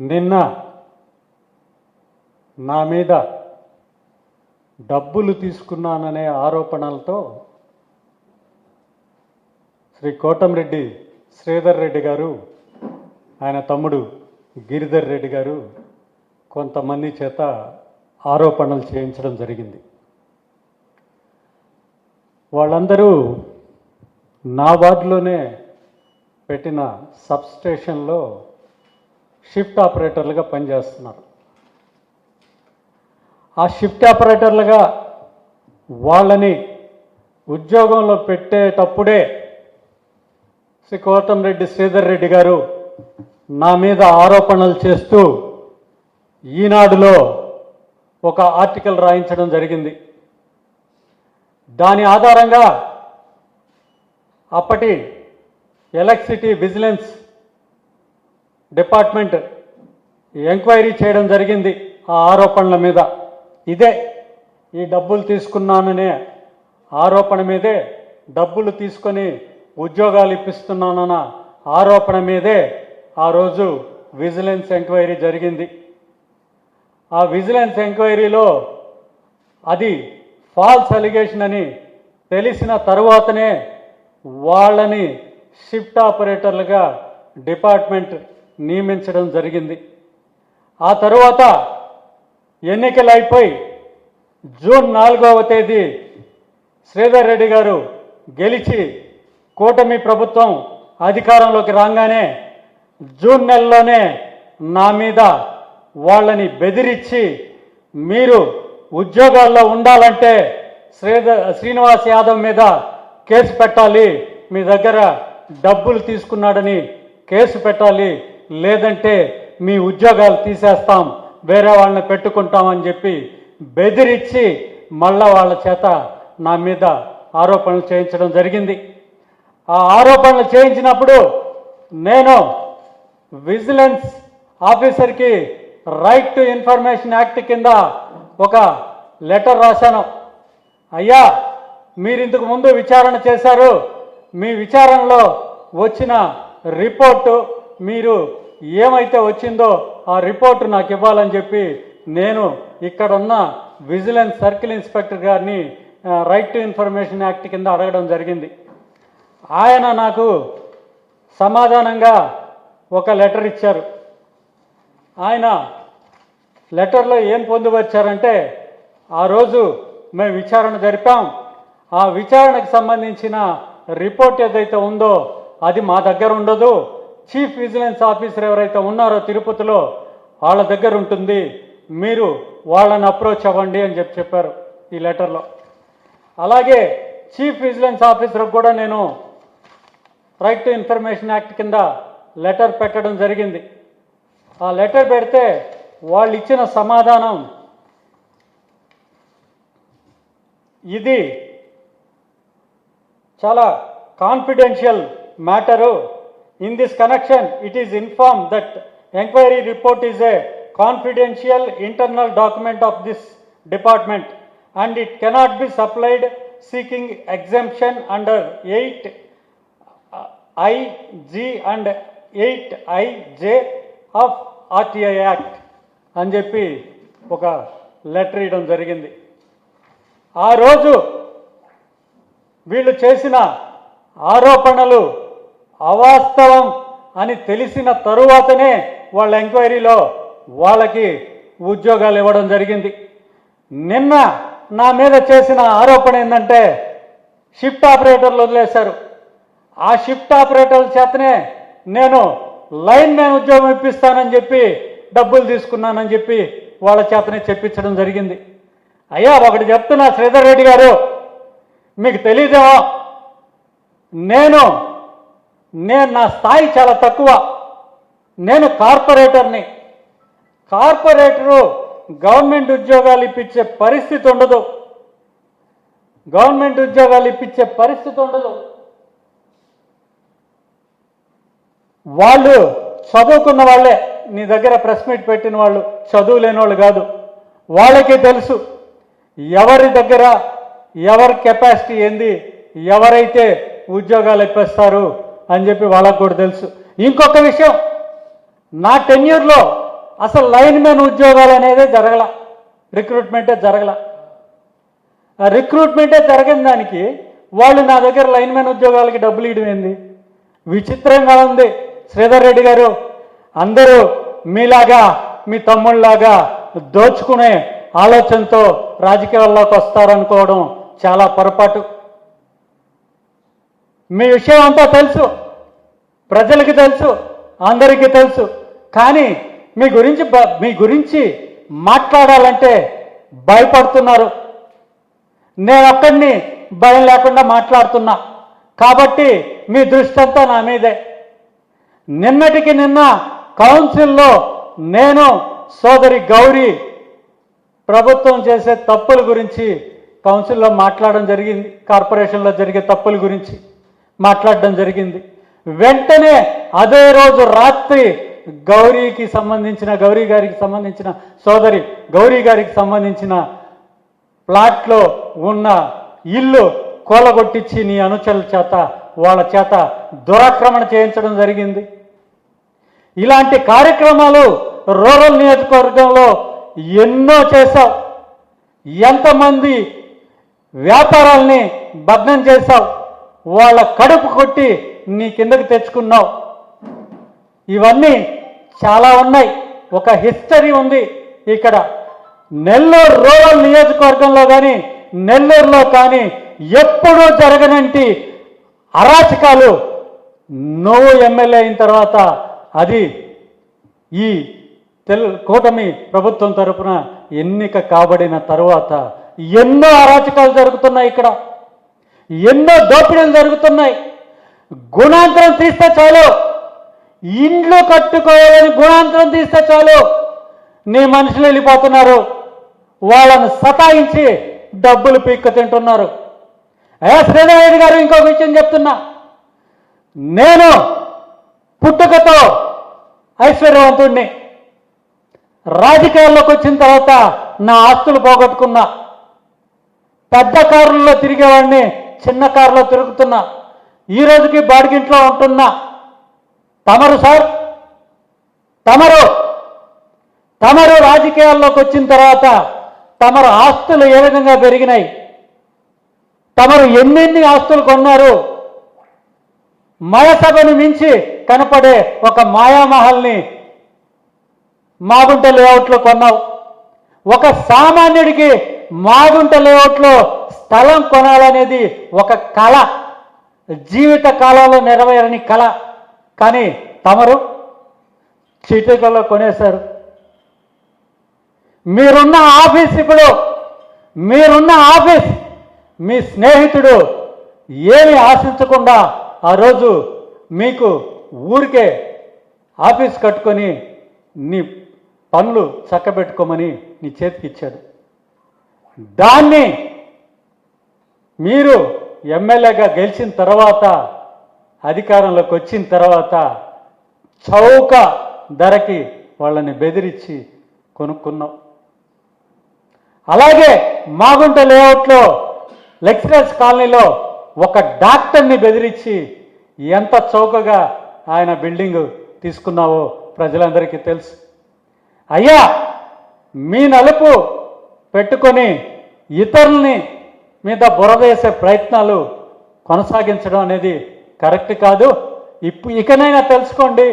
నిన్న నా మీద డబ్బులు తీసుకున్నాననే ఆరోపణలతో శ్రీ కోటంరెడ్డి శ్రీధర్ రెడ్డి గారు ఆయన తమ్ముడు గిరిధర్ రెడ్డి గారు కొంతమంది చేత ఆరోపణలు చేయించడం జరిగింది. వాళ్ళందరూ నా వార్డులోనే పెట్టిన సబ్ స్టేషన్లో షిఫ్ట్ ఆపరేటర్లుగా పనిచేస్తున్నారు. ఆ షిఫ్ట్ ఆపరేటర్లుగా వాళ్ళని ఉద్యోగంలో పెట్టేటప్పుడే శ్రీ కోటంరెడ్డి శ్రీధర్ రెడ్డి గారు నా మీద ఆరోపణలు చేస్తూ ఈనాడులో ఒక ఆర్టికల్ రాయించడం జరిగింది. దాని ఆధారంగా అప్పటి ఎలక్ట్రిసిటీ విజిలెన్స్ డిపార్ట్మెంట్ ఎంక్వైరీ చేయడం జరిగింది ఆ ఆరోపణల మీద. ఇదే ఈ డబ్బులు తీసుకున్నాననే ఆరోపణ మీదే డబ్బులు తీసుకొని ఉద్యోగాలు ఇప్పిస్తున్నానన్న ఆరోపణ మీదే ఆ రోజు విజిలెన్స్ ఎంక్వైరీ జరిగింది. ఆ విజిలెన్స్ ఎంక్వైరీలో అది ఫాల్స్ అలిగేషన్ అని తెలిసిన తరువాతనే వాళ్ళని షిఫ్ట్ ఆపరేటర్లుగా డిపార్ట్మెంట్ నియమించడం జరిగింది. ఆ తరువాత ఎన్నికలు అయిపోయి జూన్ నాలుగవ తేదీ శ్రీధర్ రెడ్డి గారు గెలిచి కూటమి ప్రభుత్వం అధికారంలోకి రాగానే జూన్ నెలలోనే నా మీద వాళ్ళని బెదిరించి మీరు ఉద్యోగాల్లో ఉండాలంటే శ్రీధర్ శ్రీనివాస్ యాదవ్ మీద కేసు పెట్టాలి మీ దగ్గర డబ్బులు తీసుకున్నాడని కేసు పెట్టాలి లేదంటే మీ ఉద్యోగాలు తీసేస్తాం వేరే వాళ్ళని పెట్టుకుంటామని చెప్పి బెదిరించి మళ్ళా వాళ్ళ చేత నా మీద ఆరోపణలు చేయించడం జరిగింది. ఆ ఆరోపణలు చేయించినప్పుడు నేను విజిలెన్స్ ఆఫీసర్కి రైట్ టు ఇన్ఫర్మేషన్ యాక్ట్ కింద ఒక లెటర్ రాశాను. అయ్యా మీరు ఇంతకు ముందు విచారణ చేశారు. మీ విచారణలో వచ్చిన రిపోర్టు మీరు ఏమైతే వచ్చిందో ఆ రిపోర్టు నాకు ఇవ్వాలని చెప్పి నేను ఇక్కడ ఉన్న విజిలెన్స్ సర్కిల్ ఇన్స్పెక్టర్ గారిని రైట్ టు ఇన్ఫర్మేషన్ యాక్ట్ కింద అడగడం జరిగింది. ఆయన నాకు సమాధానంగా ఒక లెటర్ ఇచ్చారు. ఆయన లెటర్లో ఏం పొందుపరిచారంటే ఆ రోజు మేము విచారణ జరిపాం. ఆ విచారణకు సంబంధించిన రిపోర్ట్ ఏదైతే ఉందో అది మా దగ్గర ఉండదు. చీఫ్ విజిలెన్స్ ఆఫీసర్ ఎవరైతే ఉన్నారో తిరుపతిలో వాళ్ళ దగ్గర ఉంటుంది. మీరు వాళ్ళని అప్రోచ్ అవ్వండి అని చెప్పి చెప్పారు ఈ లెటర్లో. అలాగే చీఫ్ విజిలెన్స్ ఆఫీసర్కి కూడా నేను రైట్ టు ఇన్ఫర్మేషన్ యాక్ట్ కింద లెటర్ పెట్టడం జరిగింది. ఆ లెటర్ పెడితే వాళ్ళు ఇచ్చిన సమాధానం ఇది చాలా confidential matter in this connection it is inform that enquiry report is a confidential internal document of this department and it cannot be supplied seeking exemption under eight I G and eight I J of RTI act అని చెప్పి ఒక letter ఇవ్వడం జరిగింది. ఆ రోజు వీళ్ళు చేసిన ఆరోపణలు అవాస్తవం అని తెలిసిన తరువాతనే వాళ్ళ ఎంక్వైరీలో వాళ్ళకి ఉద్యోగాలు ఇవ్వడం జరిగింది. నిన్న నా మీద చేసిన ఆరోపణ ఏంటంటే షిఫ్ట్ ఆపరేటర్లు వదిలేశారు. ఆ షిఫ్ట్ ఆపరేటర్ల చేతనే నేను లైన్ మ్యాన్ ఉద్యోగం ఇప్పిస్తానని చెప్పి డబ్బులు తీసుకున్నానని చెప్పి వాళ్ళ చేతనే చెప్పించడం జరిగింది. అయ్యా ఒకటి చెప్తున్నా శ్రీధర్ రెడ్డి గారు మీకు తెలియదేమో నేను నేను నా స్థాయి చాలా తక్కువ. నేను కార్పొరేటర్ని. కార్పొరేటరు గవర్నమెంట్ ఉద్యోగాలు ఇప్పించే పరిస్థితి ఉండదు. గవర్నమెంట్ ఉద్యోగాలు ఇప్పించే పరిస్థితి ఉండదు. వాళ్ళు చదువుకున్న వాళ్ళే. నీ దగ్గర ప్రెస్ మీట్ పెట్టిన వాళ్ళు చదువు లేని వాళ్ళు కాదు. వాళ్ళకి తెలుసు. ఎవరి దగ్గర ఎవరి కెపాసిటీ ఏంది? ఎవరైతే ఉద్యోగాలు ఇప్పిస్తారు అని చెప్పి వాళ్ళకు కూడా తెలుసు. ఇంకొక విషయం నా టెన్యూర్లో అసలు లైన్ మ్యాన్ ఉద్యోగాలు అనేదే జరగల. రిక్రూట్మెంటే జరగల. రిక్రూట్మెంటే జరగని దానికి వాళ్ళు నా దగ్గర లైన్ మ్యాన్ ఉద్యోగాలకి డబ్బులు ఇవ్వడం విచిత్రంగా ఉంది. శ్రీధర్ రెడ్డి గారు అందరూ మీలాగా మీ తమ్ముళ్ళలాగా దోచుకునే ఆలోచనతో రాజకీయాల్లోకి వస్తారనుకోవడం చాలా పొరపాటు. మీ విషయం అంతా తెలుసు. ప్రజలకి తెలుసు అందరికీ తెలుసు. కానీ మీ గురించి మీ గురించి మాట్లాడాలంటే భయపడుతున్నారు. నేను ఒక్కడిని భయం లేకుండా మాట్లాడుతున్నా. కాబట్టి మీ దృష్టి అంతా నా మీదే. నిన్నటికి నిన్న కౌన్సిల్లో నేను సోదరి గౌరీ ప్రభుత్వం చేసే తప్పుల గురించి కౌన్సిల్లో మాట్లాడడం జరిగింది కార్పొరేషన్లో జరిగే తప్పుల గురించి. మాట్లాడడం జరిగింది. వెంటనే అదే రోజు రాత్రి గౌరీకి సంబంధించిన గౌరీ గారికి సంబంధించిన సోదరి గౌరీ గారికి సంబంధించిన ప్లాట్లో ఉన్న ఇల్లు కూలగొట్టించి నీ అనుచరుల చేత వాళ్ళ చేత దురాక్రమణ చేయించడం జరిగింది. ఇలాంటి కార్యక్రమాలు రూరల్ నియోజకవర్గంలో ఎన్నో చేశావు. ఎంతమంది వ్యాపారాల్ని భగ్నం చేశావు. వాళ్ళ కడుపు కొట్టి నీ కిందకి తెచ్చుకున్నావు. ఇవన్నీ చాలా ఉన్నాయి. ఒక హిస్టరీ ఉంది ఇక్కడ. నెల్లూరు రూరల్ నియోజకవర్గంలో కానీ నెల్లూరులో కానీ ఎప్పుడూ జరగనంటి అరాచకాలు. నువ్వు ఎమ్మెల్యే అయిన తర్వాత అది ఈ తెలు కూటమి ప్రభుత్వం తరపున ఎన్నిక కాబడిన తర్వాత ఎన్నో అరాచకాలు జరుగుతున్నాయి ఇక్కడ. ఎన్నో దోపిడీలు జరుగుతున్నాయి. గుణాంతరం తీస్తే చాలు. ఇండ్లు కట్టుకోవాలని గుణాంతరం తీస్తే చాలు. నీ మనుషులు వెళ్ళిపోతున్నారు. వాళ్ళను సతాయించి డబ్బులు పీక్కు తింటున్నారు. ఏ శ్రీనారాయణ గారు ఇంకొక విషయం చెప్తున్నా. నేను పుట్టుకతో ఐశ్వర్యవంతుణ్ణి. రాజకీయాల్లోకి వచ్చిన తర్వాత నా ఆస్తులు పోగొట్టుకున్నా. పెద్ద కారుల్లో తిరిగేవాడిని చిన్న కారులో తిరుగుతున్నా ఈ రోజుకి బాడిగింట్లో ఉంటున్నా తమరు సార్ తమరు తమరు రాజకీయాల్లోకి వచ్చిన తర్వాత తమరు ఆస్తులు ఏ విధంగా పెరిగినాయి? తమరు ఎన్నెన్ని ఆస్తులు కొన్నారు? మయసభను మించి కనపడే ఒక మాయామహల్ని మాగుంట లేఅవుట్లో కొన్నావు. ఒక సామాన్యుడికి మాగుంట లేఅవుట్లో స్థలం కొనాలనేది ఒక కళ. జీవిత కాలంలో నెరవేరని కళ. కానీ తమరు చీటికల్లో కొనేశారు. మీరున్న ఆఫీస్ ఇప్పుడు మీరున్న ఆఫీస్ మీ స్నేహితుడు ఏమి ఆశించకుండా ఆ రోజు మీకు ఊరికే ఆఫీస్ కట్టుకొని నీ పనులు చక్కబెట్టుకోమని నీ చేతికి ఇచ్చాడు దాన్ని మీరు ఎమ్మెల్యేగా గెలిచిన తర్వాత అధికారంలోకి వచ్చిన తర్వాత చౌక ధరకి వాళ్ళని బెదిరించి కొనుక్కున్నాం. అలాగే మాగుంట లేఅవుట్లో లెక్చరర్స్ కాలనీలో ఒక డాక్టర్ని బెదిరించి ఎంత చౌకగా ఆయన బిల్డింగ్ తీసుకున్నావో ప్రజలందరికీ తెలుసు. అయ్యా మీ నలుపు పెట్టుకొని ఇతరుల్ని మీద బురదేసే ప్రయత్నాలు కొనసాగించడం అనేది కరెక్ట్ కాదు. ఇప్పు ఇకనైనా తెలుసుకోండి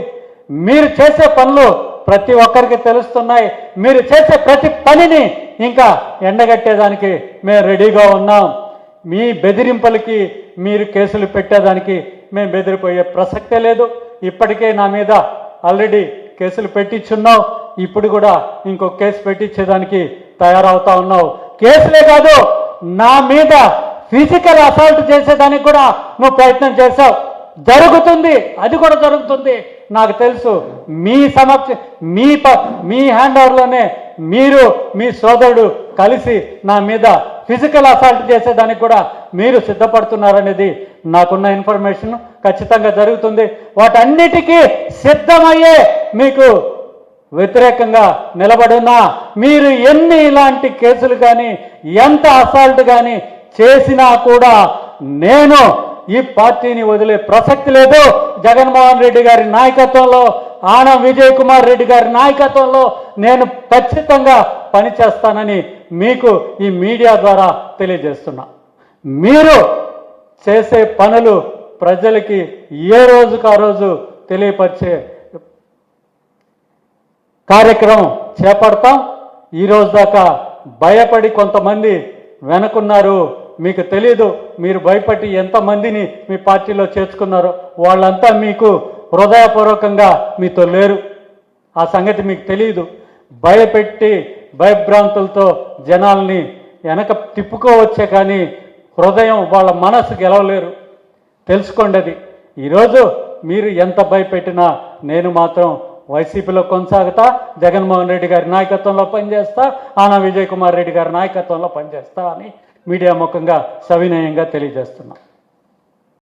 మీరు చేసే పనులు ప్రతి ఒక్కరికి తెలుస్తున్నాయి. మీరు చేసే ప్రతి పనిని ఇంకా ఎండగట్టేదానికి మేము రెడీగా ఉన్నాం. మీ బెదిరింపులకి మీరు కేసులు పెట్టేదానికి మేము బెదిరిపోయే ప్రసక్తే లేదు. ఇప్పటికే నా మీద ఆల్రెడీ కేసులు పెట్టించున్నాం ఇప్పుడు కూడా ఇంకో కేసు పెట్టించేదానికి తయారవుతా ఉన్నావు. కేసులే కాదు నా మీద ఫిజికల్ అసాల్ట్ చేసేదానికి కూడా నువ్వు ప్రయత్నం చేశావు. జరుగుతుంది అది కూడా జరుగుతుంది. నాకు తెలుసు మీ సమక్ష మీ ప- మీ హ్యాండ్ ఓవర్లోనే మీరు మీ సోదరుడు కలిసి నా మీద ఫిజికల్ అసాల్ట్ చేసేదానికి కూడా మీరు సిద్ధపడుతున్నారనేది నాకున్న ఇన్ఫర్మేషన్ ఖచ్చితంగా జరుగుతుంది. వాటన్నిటికీ సిద్ధమయ్యే మీకు వ్యతిరేకంగా నిలబడున్నా మీరు ఎన్ని ఇలాంటి కేసులు కానీ ఎంత అసాల్ట్ కానీ చేసినా కూడా నేను ఈ పార్టీని వదిలే ప్రసక్తి లేదు. జగన్మోహన్ రెడ్డి గారి నాయకత్వంలో ఆన విజయ్ కుమార్ రెడ్డి గారి నాయకత్వంలో నేను ఖచ్చితంగా పనిచేస్తానని మీకు ఈ మీడియా ద్వారా తెలియజేస్తున్నా. మీరు చేసే పనులు ప్రజలకి ఏ రోజుకు ఆ రోజు తెలియపరిచే కార్యక్రమం చేపడతాం. ఈరోజు దాకా భయపడి కొంతమంది వెనకున్నారు. మీకు తెలీదు మీరు భయపడి ఎంతమందిని మీ పార్టీలో చేర్చుకున్నారో వాళ్ళంతా మీకు హృదయపూర్వకంగా మీతో లేరు. ఆ సంగతి మీకు తెలియదు భయపెట్టి భయభ్రాంతులతో జనాల్ని వెనక తిప్పుకోవచ్చే కానీ హృదయం వాళ్ళ మనసు గెలవలేరు. తెలుసుకోండి అది. ఈరోజు మీరు ఎంత భయపెట్టినా నేను మాత్రం వైసీపీలో కొనసాగుతా జగన్మోహన్ రెడ్డి గారి నాయకత్వంలో పనిచేస్తా ఆనా విజయ్ కుమార్ రెడ్డి గారి నాయకత్వంలో పనిచేస్తా అని మీడియా ముఖంగా సవినయంగా తెలియజేస్తున్నా.